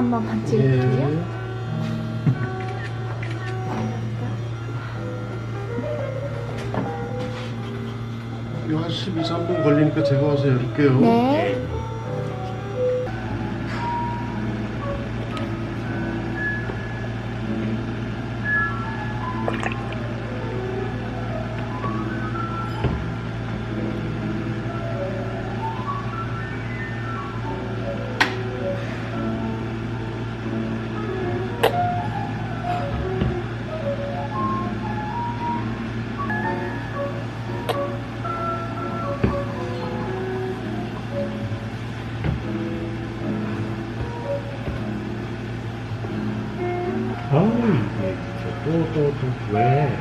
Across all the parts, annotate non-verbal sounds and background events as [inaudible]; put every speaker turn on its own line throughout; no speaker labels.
한 번만 찍을게요.
이거 한 12, 3분 걸리니까 제가 와서 열게요.
네.
아우 이게 또또 또 왜?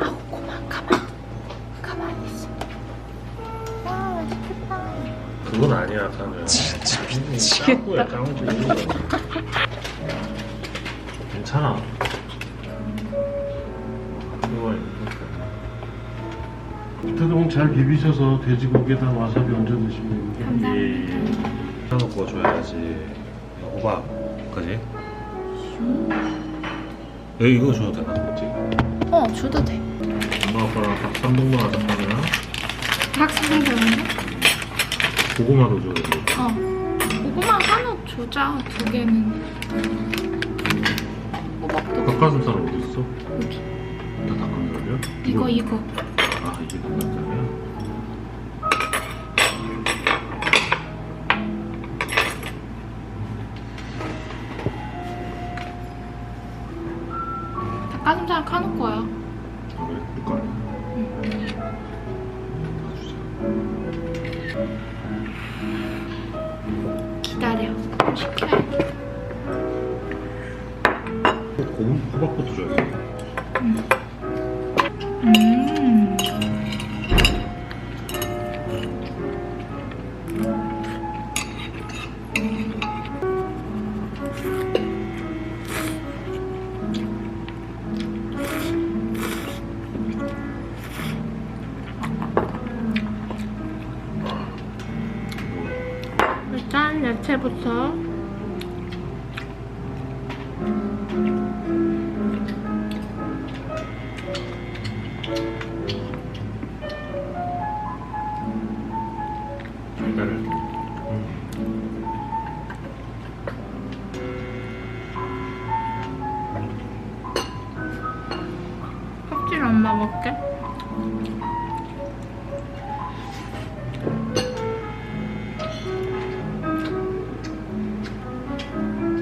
아우 그만 가만 가만히 있어. 와 맛있겠다.
그건 아니야 사는. 진짜 미치겠다. 짱구야 짱구. 잘 비비셔서 돼지고기에다 와사비 얹어 드시면 됩니다.
감사합니다.
사놓고 줘야지. 호박, 그지? 여기 이거 줘도 되나? 그지?
어 줘도 돼.
엄마 아빠랑 밥 3등분 하자 하면
학생 되는데?
고구마도 줘야 돼.
어. 고구마 하나 주자 두 개는. 호박도
닭가슴살 어디 있어?
여기.
다 닭가슴살이야?
이거 이거.
아 이게 닭가슴살이야?
일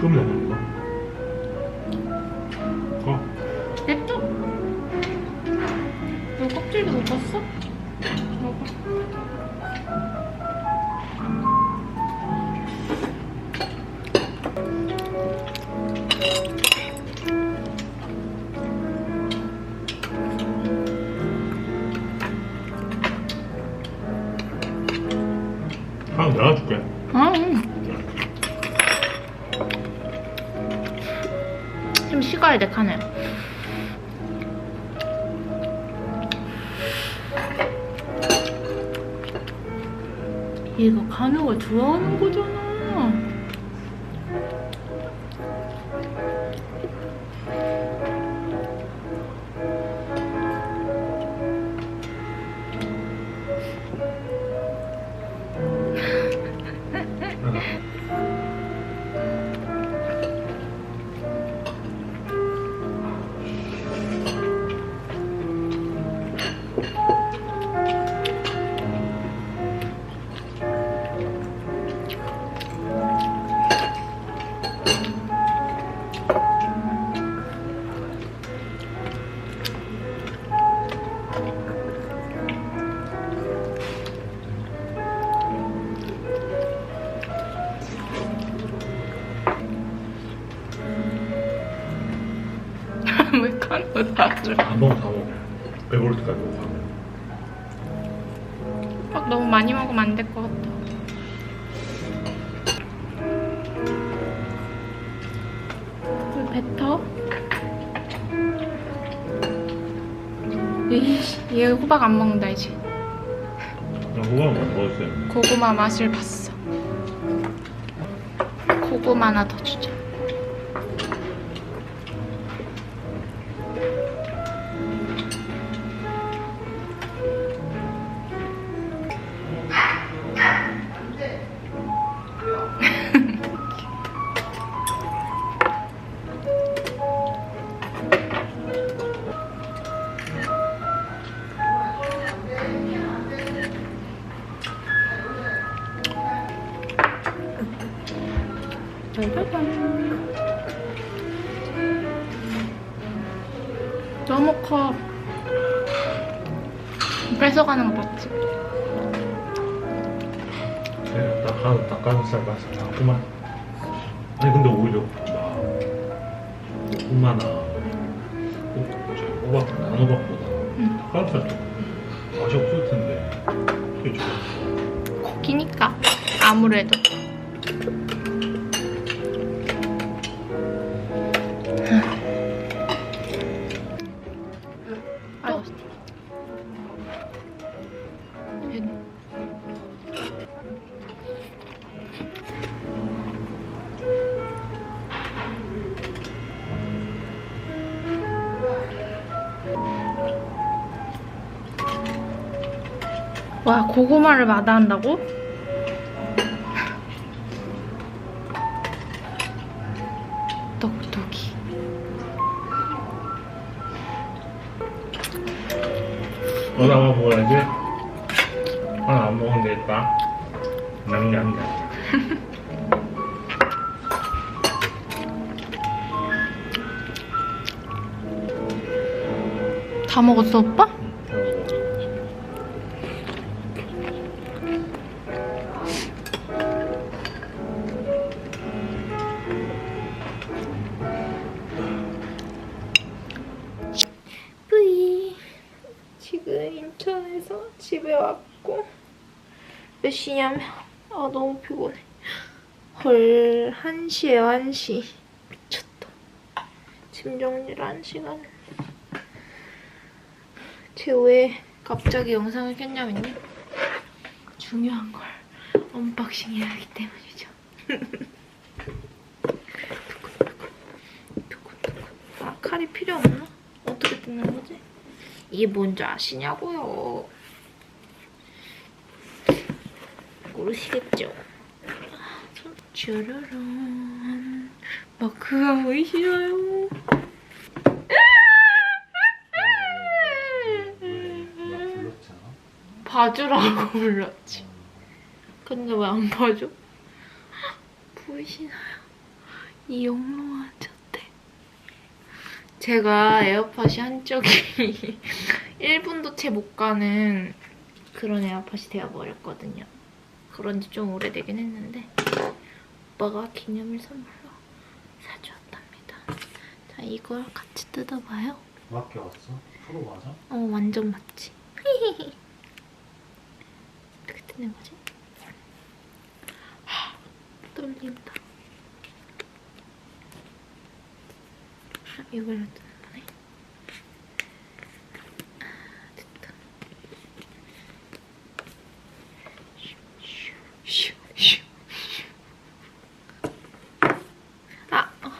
끔 먹는
얘가 간호가 좋아하는 거잖아. 간호 사줘.
한번다 먹어. 배부를 때까지 먹어.
어, 너무 많이 먹으면 안 될 것. 물 뱉어? 이씨, 얘 호박 안 먹는다 이제.
나 그거만 먹었어요.
고구마 맛을 봤어. 고구마 하나 더 주자.
닭가 닭가슴살 맛이 나구만. 아니 근데 오히려 나 고구마나 호- 저기 호박 단호박보다
응.
닭가슴살 좀 맛이 없을 텐데 되게 좋았어.
고기니까 아무래도. 와 고구마를 마다한다고? 똑똑이
하나만 먹어야지. 하나 안 먹으면 되겠다. 냠냠냠. [laughs]
다 먹었어 오빠? 1시에요 1시 미쳤다 짐 정리를 1시간 제가 왜 갑자기 영상을 켰냐면요 중요한 걸 언박싱 해야 하기 때문이죠. [laughs] 아 칼이 필요 없나? 어떻게 뜯는 거지? 이게 뭔지 아시냐고요 모르시겠죠? 쭈르른 마크가 보이시나요? 봐주라고 [laughs] 불렀지. 근데 왜 안 봐줘? 보이시나요? 이 영롱한 저태. 제가 에어팟이 한쪽이 1분도 [laughs] 채 못 가는 그런 에어팟이 되어버렸거든요. 그런 지 좀 오래되긴 했는데 오빠가 기념일 선물로 사주었답니다. 자, 이걸 같이 뜯어봐요.
맞게 왔어? 프로 맞아?
어, 완전 맞지. [laughs] 어떻게 뜯는 거지? 하, 떨린다. 아, 이걸로 뜯는 거네. 아, 됐다. 슈, 슈, 슈, 슈. 아, 어.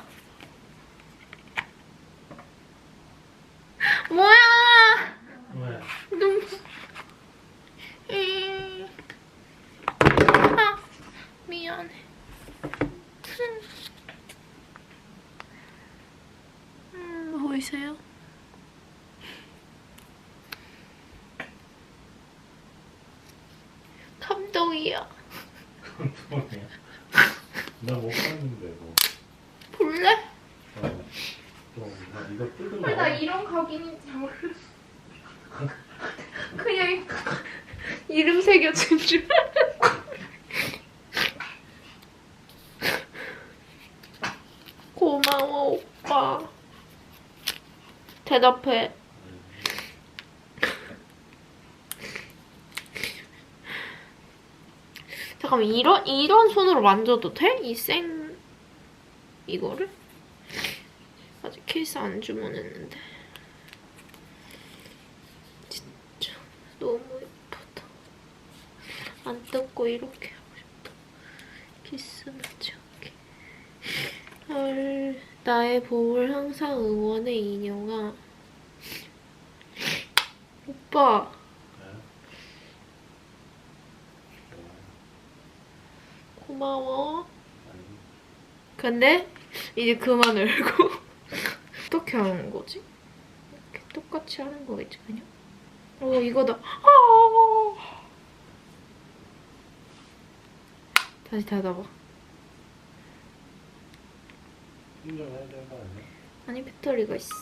뭐야!
왜?
눈. 음. 아, 미안해. 음, 보이세요? 감동이야.
나못 봤는데 뭐.
볼래?
어. 나 이거 뜯으면
헐, 나 이런 각인인지 몰랐어. [laughs] 그냥 이름 새겨준 줄. 고마워, 오빠. 대답해. 잠깐만 이런 이런 손으로 만져도 돼? 이 생 이거를? 아직 케이스 안 주문했는데. 진짜 너무 예쁘다. 안 뜯고 이렇게 하고 싶다. 키스 맞춰게. 헐, 나의 봄을 항상 응원해 인형아. 오빠. 고마워. 근데 이제 그만 울고 [laughs] 어떻게 하는 거지? 이렇게 똑같이 하는 거겠지 그냥? 어 이거다. 아! 다시 닫아봐.
충전해야 되는 거 아니야?
아니 배터리가 있어.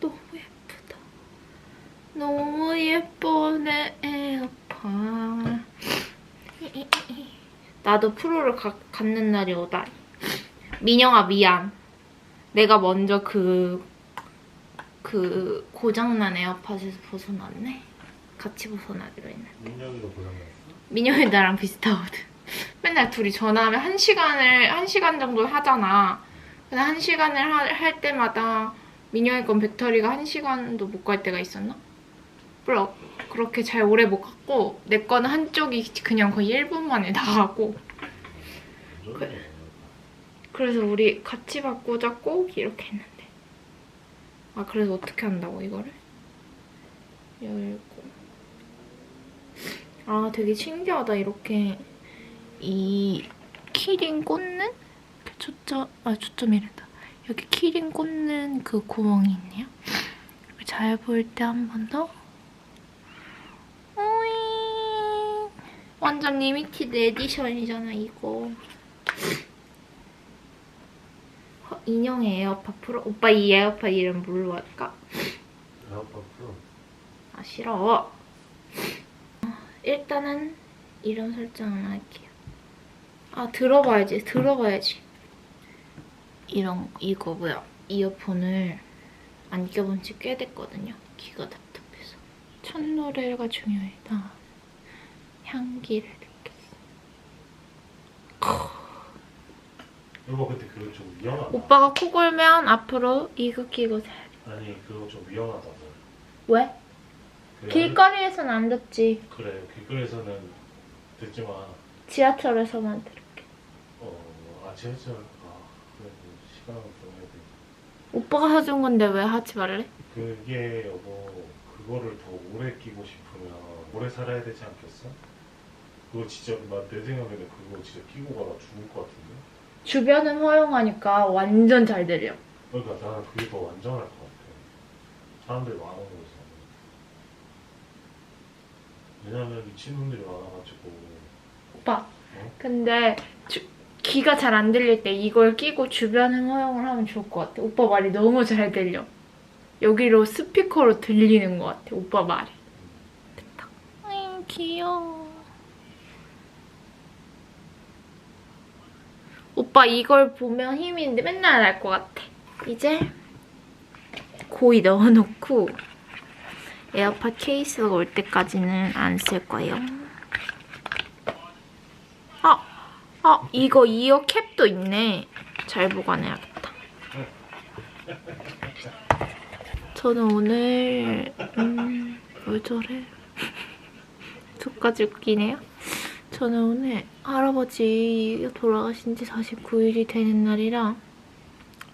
너무 예쁘다. 너무 예뻐 내 에어팟. 나도 프로를 가, 갖는 날이 오다니. 민영아 미안. 내가 먼저 그, 그 고장난 에어팟에서 벗어났네. 같이 벗어나기로 했는데.
민혁이도 고장났어?
민영이 나랑 비슷하거든. 맨날 둘이 전화하면 한 시간을 한 시간 정도 하잖아. 근데 한 시간을 하- 할 때마다 민영이 건 배터리가 한 시간도 못 갈 때가 있었나? 그래 그렇게 잘 오래 못 갔고 내 거는 한쪽이 그냥 거의 1분 만에 나가고
그래.
그래서 우리 같이 바꾸자 꼭 이렇게 했는데 아 그래서 어떻게 한다고 이거를? 열고 아 되게 신기하다 이렇게 이 키링 꽂는 그 초점 아 초점이란다 여기 키링 꽂는 그 구멍이 있네요 잘 보일 때 한 번 더 오잉 완전 리미티드 에디션이잖아 이거 어, 인형의 에어팟 프로? 오빠 이 에어팟 이름 뭘로 할까?
에어팟 프로.
아 싫어. 어, 일단은 이름 설정을 할게요. 아 들어봐야지, 들어봐야지. 이런 이거 뭐야? 이어폰을 안 껴본 지 꽤 됐거든요. 귀가 답답해서. 첫 노래가 중요하다. 향기를 느꼈어.
여보 근데 그거 좀 위험하다.
오빠가 코 골면 앞으로 이거 끼고 돼.
아니 그거 좀 위험하다고.
왜?
그래,
길거리에선 안 듣지.
그래 길거리에서는 듣지 마.
지하철에서만 들을 게.
어 아지하지 아 그래 시간을 좀 해야 돼.
오빠가 사준 건데 왜 하지 말래?
그게 여보 그거를 더 오래 끼고 싶으면 오래 살아야 되지 않겠어? 그거 진짜 나내 생각에는 그거 진짜 끼고 가다 죽을 것 같은데.
주변은 허용하니까 완전 잘 들려.
그러니까 나는 그게 더 완전할 것 같아. 사람들이 많은 곳에서. 왜냐면 미친놈들이 많아가지고.
오빠.
어?
근데 주- 귀가 잘 안 들릴 때 이걸 끼고 주변은 허용을 하면 좋을 것 같아. 오빠 말이 너무 잘 들려. 여기로 스피커로 들리는 것 같아. 오빠 말이. 됐다. 아이 귀여워. 오빠 이걸 보면 힘이 있는데 맨날 날 것 같아. 이제 고이 넣어놓고 에어팟 케이스가 올 때까지는 안 쓸 거예요. 아, 아 이거 이어 캡도 있네. 잘 보관해야겠다. 저는 오늘 음, 왜 저래? [laughs] 저까지 웃기네요. 저는 오늘 할아버지 돌아가신 지 49일이 되는 날이라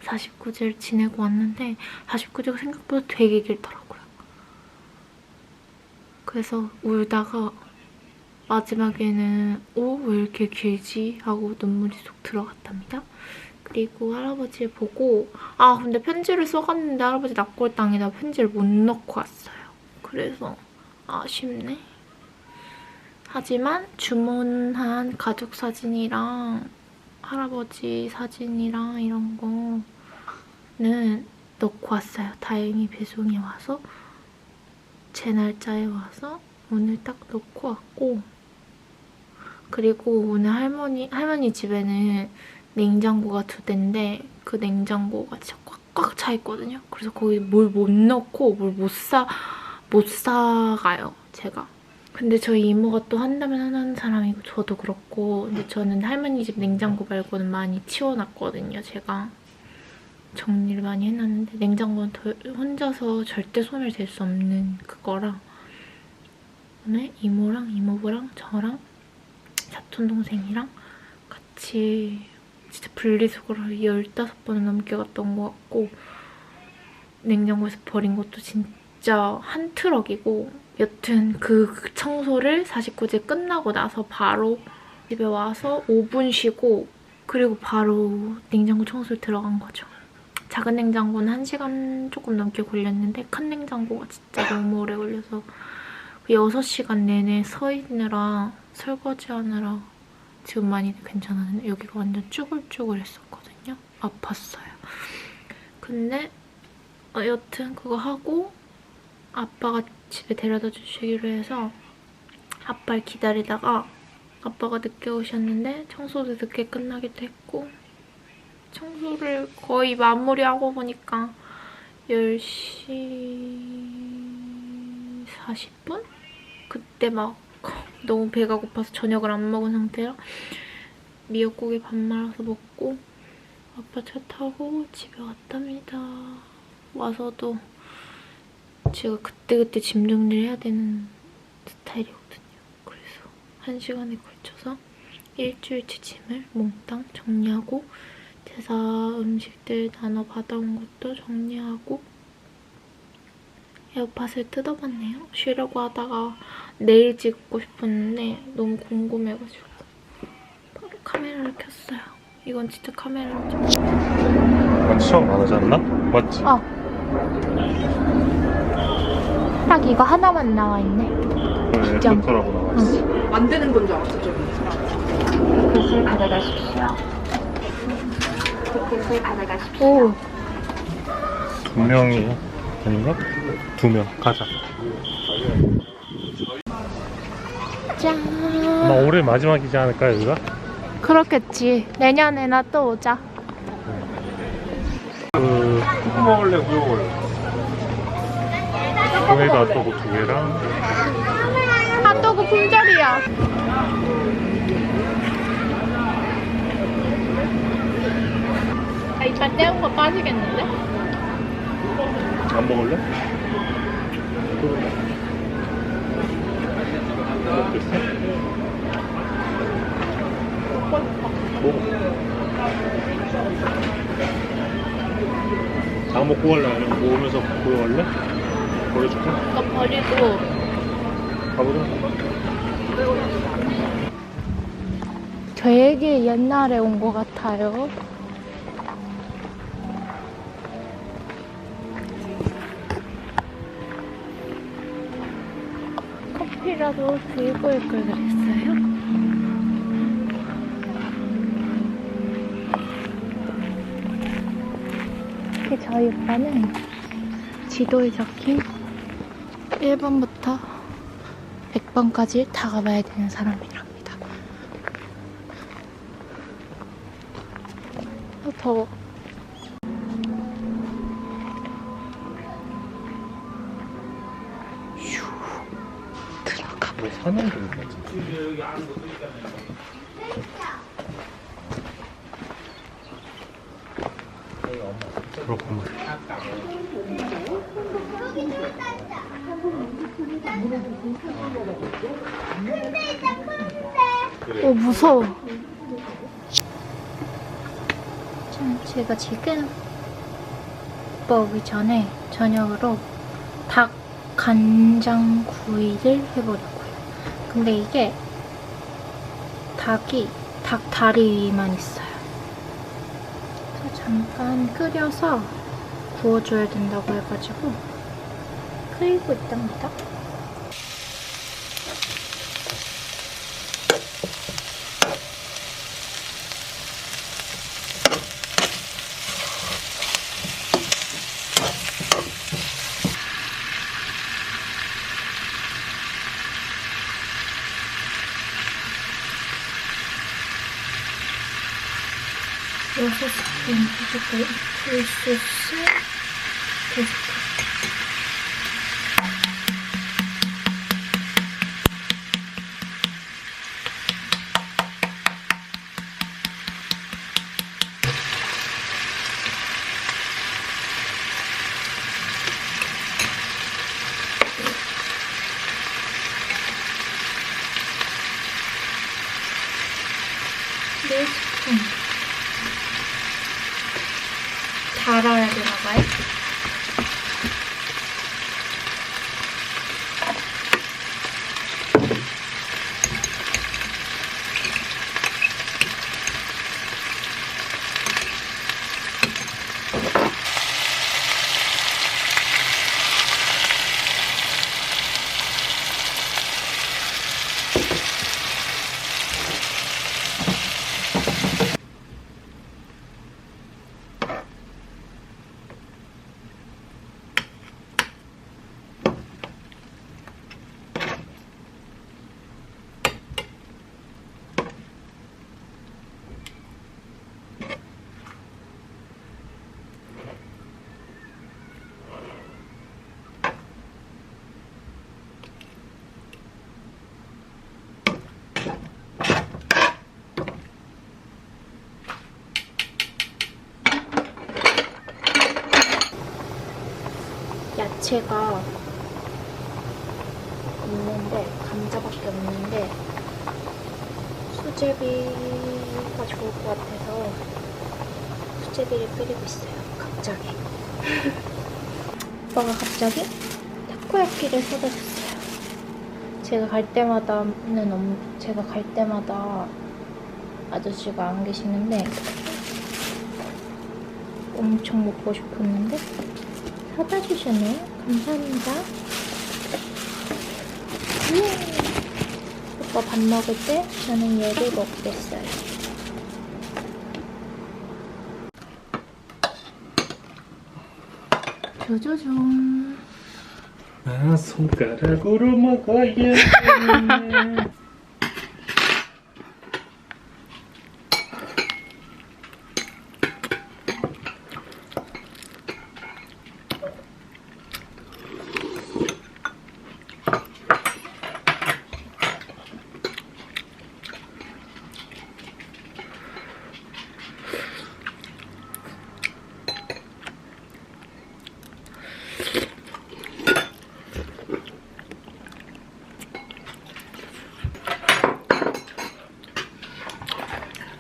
49제를 지내고 왔는데 49제가 생각보다 되게 길더라고요. 그래서 울다가 마지막에는 오 왜 이렇게 길지 하고 눈물이 쏙 들어갔답니다. 그리고 할아버지를 보고 아 근데 편지를 써갔는데 할아버지 납골당에다 편지를 못 넣고 왔어요. 그래서 아쉽네. 하지만 주문한 가족 사진이랑 할아버지 사진이랑 이런 거는 넣고 왔어요. 다행히 배송이 와서 제 날짜에 와서 오늘 딱 넣고 왔고 그리고 오늘 할머니 할머니 집에는 냉장고가 두 대인데 그 냉장고가 진짜 꽉꽉 차 있거든요. 그래서 거기 뭘 못 넣고 뭘 못 사, 못 사가요, 제가. 근데 저희 이모가 또 한다면 하는 사람이고 저도 그렇고 근데 저는 할머니 집 냉장고 말고는 많이 치워놨거든요, 제가. 정리를 많이 해놨는데 냉장고는 더 혼자서 절대 손을 댈 수 없는 그거라 오늘 이모랑 이모부랑 저랑 사촌 동생이랑 같이 진짜 분리수거를 15번은 넘게 갔던 것 같고 냉장고에서 버린 것도 진짜 한 트럭이고 여튼 그 청소를 49제 끝나고 나서 바로 집에 와서 5분 쉬고 그리고 바로 냉장고 청소를 들어간 거죠. 작은 냉장고는 1시간 조금 넘게 걸렸는데 큰 냉장고가 진짜 너무 오래 걸려서 그 6시간 내내 서 있느라 설거지하느라 지금 많이 괜찮았는데 여기가 완전 쭈글쭈글했었거든요. 아팠어요. 근데 어, 여튼 그거 하고 아빠가 집에 데려다 주시기로 해서 아빠를 기다리다가 아빠가 늦게 오셨는데 청소도 늦게 끝나기도 했고 청소를 거의 마무리하고 보니까 10시 40분? 그때 막 너무 배가 고파서 저녁을 안 먹은 상태라 미역국에 밥 말아서 먹고 아빠 차 타고 집에 왔답니다. 와서도 제가 그때그때 짐 정리를 해야 되는 스타일이거든요. 그래서 한 시간에 걸쳐서 일주일치 짐을 몽땅 정리하고 제사 음식들 나눠 받아온 것도 정리하고 에어팟을 뜯어봤네요. 쉬려고 하다가 내일 찍고 싶었는데 너무 궁금해가지고 바로 카메라를 켰어요. 이건 진짜 카메라를 좀...
같이 처음 안 하지 않나? 맞지?
어. 딱 이거 하나만 나와 있네.
에프터라고 나왔어
만드는 건 줄 알았어, 저기.
붓을 가져가십시오. 붓을 가져가십시오. 오,
두 명이 아닌가? 두명 가자
짠.
아마 올해 마지막이지 않을까 여기가?
그렇겠지. 내년에나 또 오자.
그 누구 먹을래 우유 먹을래? 동해도 핫도그 두 개랑
핫도그 품절이야. 아, 이빨 떼운 거 빠지겠는데?
안 먹을래? 먹어 다 먹고 갈래? 아니면 먹으면서 보러 갈래? 보여줄까?
이거 버리고
가보자
되게 옛날에 온 것 같아요. 커피라도 들고 올 걸 그랬어요. 이렇게 저희 오빠는 지도에 적힌 1번부터 100번까지 다 가봐야 되는 사람이랍니다. 아, 더워. 들어가.
뭐 사는 거 같은데 그렇구만
어, 무서워. 자, 제가 지금 오빠 오기 전에 저녁으로 닭 간장 구이를 해보려고요. 근데 이게 닭이 닭 다리만 있어요. 그래서 잠깐 끓여서 구워줘야 된다고 해가지고 끓이고 있답니다. 스푼 해줄 야채가 없는데 감자밖에 없는데 수제비가 좋을 것 같아서 수제비를 끓이고 있어요. 갑자기. 오빠가 갑자기 타코야끼를 사다 줬어요. 제가 갈 때마다는 없, 제가 갈 때마다 아저씨가 안 계시는데 엄청 먹고 싶었는데 사다 주셨네요. 감사합니다. 예. 오빠 밥 먹을 때 저는 얘를 먹겠어요. 조조종.
아 손가락으로 먹어야 [laughs] 돼.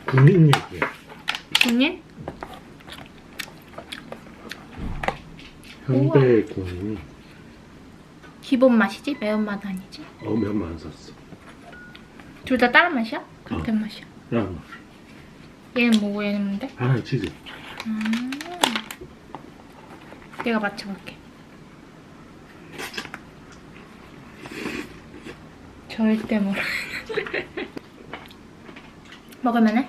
국민 얘기야.
언니?
현대 국민.
기본 맛이지? 매운맛 아니지?
어 몇만 샀어.
둘 다 다른 맛이야? 같은 맛이야.
야,
얘는 뭐고 얘는 뭔데?
하나 치즈.
음. 내가 맞춰볼게. 절대 모르. [laughs] 먹을만해?